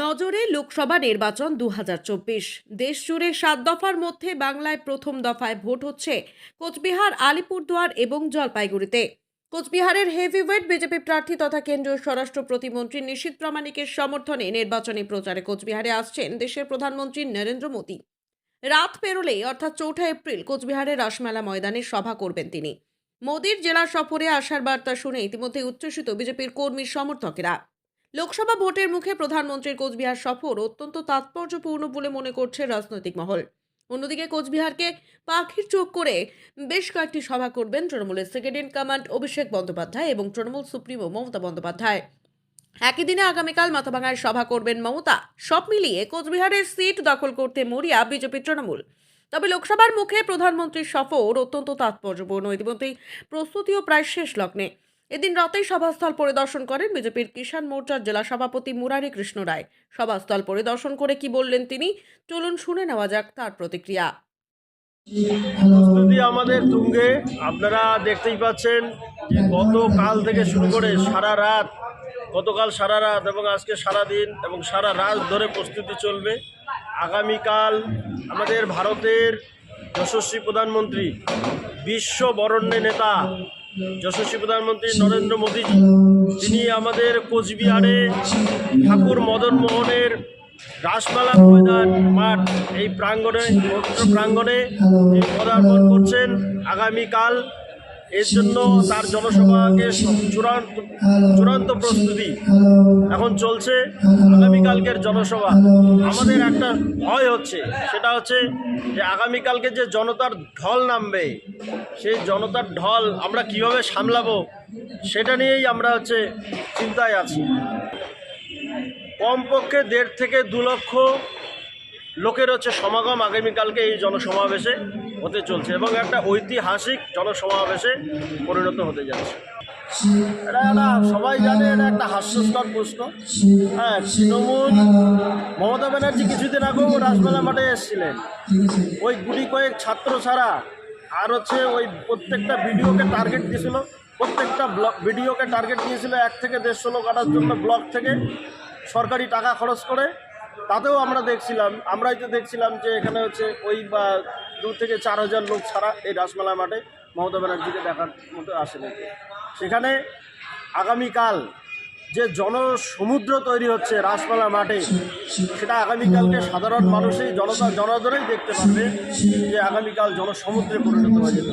নজরে লোকসভা নির্বাচন দু হাজার চব্বিশ। দেশ জুড়ে সাত দফার মধ্যে বাংলায় প্রথম দফায় ভোট হচ্ছে কোচবিহার, আলিপুরদুয়ার এবং জলপাইগুড়িতে। কোচবিহারের হেভিওয়েট বিজেপি প্রার্থী তথা কেন্দ্রীয় স্বরাষ্ট্র প্রতিমন্ত্রী নিশীত প্রামাণিকের সমর্থনে নির্বাচনী প্রচারে কোচবিহারে আসছেন দেশের প্রধানমন্ত্রী নরেন্দ্র মোদী। রাত পেরোলেই, অর্থাৎ চৌঠা এপ্রিল কোচবিহারের রাসমেলা ময়দানে সভা করবেন তিনি। মোদীর জেলা সফরে আসার বার্তা শুনে ইতিমধ্যে উচ্ছ্বসিত বিজেপির কর্মী সমর্থকেরা। লোকসভা ভোটের মুখে প্রধানমন্ত্রীর কোচবিহার সফর অত্যন্ত তাৎপর্যপূর্ণ বলে মনে করছে রাজনৈতিক মহল। অন্যদিকে কোচবিহারকে পাখির চোখ করে বেশ কয়েকটি সভা করবেন তৃণমূলের second in command Abhishek Bandyopadhyay এবং তৃণমূল সুপ্রিমো মমতা বন্দ্যোপাধ্যায়। একই দিনে আগামীকাল মাথাভাঙায় সভা করবেন মমতা। সব মিলিয়ে কোচবিহারের সিট দখল করতে মরিয়া বিজেপি তৃণমূল। তবে লোকসভার মুখে প্রধানমন্ত্রীর সফর অত্যন্ত তাৎপর্যপূর্ণ। ইতিমধ্যেই প্রস্তুতিও প্রায় শেষ লগ্নে। এদিন রাতেই সভাস্থল পরিদর্শন করেন বিজেপির কিষাণ মোর্চার জেলা সভাপতি মুরারি কৃষ্ণ রায়। সভাস্থল পরিদর্শন করে কি বললেন তিনি, চলুন শুনে নেওয়া যাক তার প্রতিক্রিয়া। আমাদের তুঙ্গে আপনারা দেখতেই পাচ্ছেন যে গতকাল থেকে শুরু করে সারা রাত, গতকাল সারা রাত এবং আজকে সারা দিন এবং সারা রাত ধরে প্রস্তুতি চলবে। আগামীকাল আমাদের ভারতের যশস্বী প্রধানমন্ত্রী, বিশ্ব বরণ্যে নেতা যশস্বী প্রধানমন্ত্রী নরেন্দ্র মোদীজি তিনি আমাদের কোচবিহারে ঠাকুর মদন মোহনের রাসমালা ময়দান মাঠ এই প্রাঙ্গণে প্রাঙ্গণে পদার্পণ করছেন। আগামীকাল এর জন্য তার জনসভাকে চূড়ান্ত চূড়ান্ত প্রস্তুতি এখন চলছে আগামীকালকের জনসভা। আমাদের একটা ভয় হচ্ছে, সেটা হচ্ছে যে আগামীকালকে যে জনতার ঢল নামবে, সেই জনতার ঢল আমরা কীভাবে সামলাবো, সেটা নিয়েই আমরা হচ্ছে চিন্তায় আছি। কমপক্ষে দেড় থেকে দু লক্ষ লোকের হচ্ছে সমাগম আগামীকালকে এই জনসমাবেশে হতে চলছে এবং একটা ঐতিহাসিক জনসমাবেশে পরিণত হতে যাচ্ছে। এটা একটা সবাই জানে এটা একটা হাস্যস্কর প্রশ্ন। হ্যাঁ তৃণমূল, মমতা ব্যানার্জি কিছুদিন আগেও রাজমেলা মাঠে এসেছিলেন। ওই গুটি কয়েক ছাত্র ছাড়া আর হচ্ছে ওই প্রত্যেকটা ভিডিওকে টার্গেট দিয়েছিল। প্রত্যেকটা ব্লক ভিডিওকে টার্গেট দিয়েছিল এক থেকে দেড়শো লোক আনার জন্য ব্লক থেকে সরকারি টাকা খরচ করে। তাতেও আমরা দেখছিলাম, আমরাই তো দেখছিলাম যে এখানে হচ্ছে ওই বা দু থেকে চার হাজার লোক ছাড়া এই রাসমেলা মাঠে মমতা ব্যানার্জিকে দেখার মতো আসেনি সেখানে আগামীকাল যে জনসমুদ্র তৈরি হচ্ছে রাসমেলা মাঠে, সেটা আগামীকালকে সাধারণ মানুষই, জনতা জনাদরেই দেখতে পারবে যে আগামীকাল জনসমুদ্রে পরিণত হয়ে যেতে।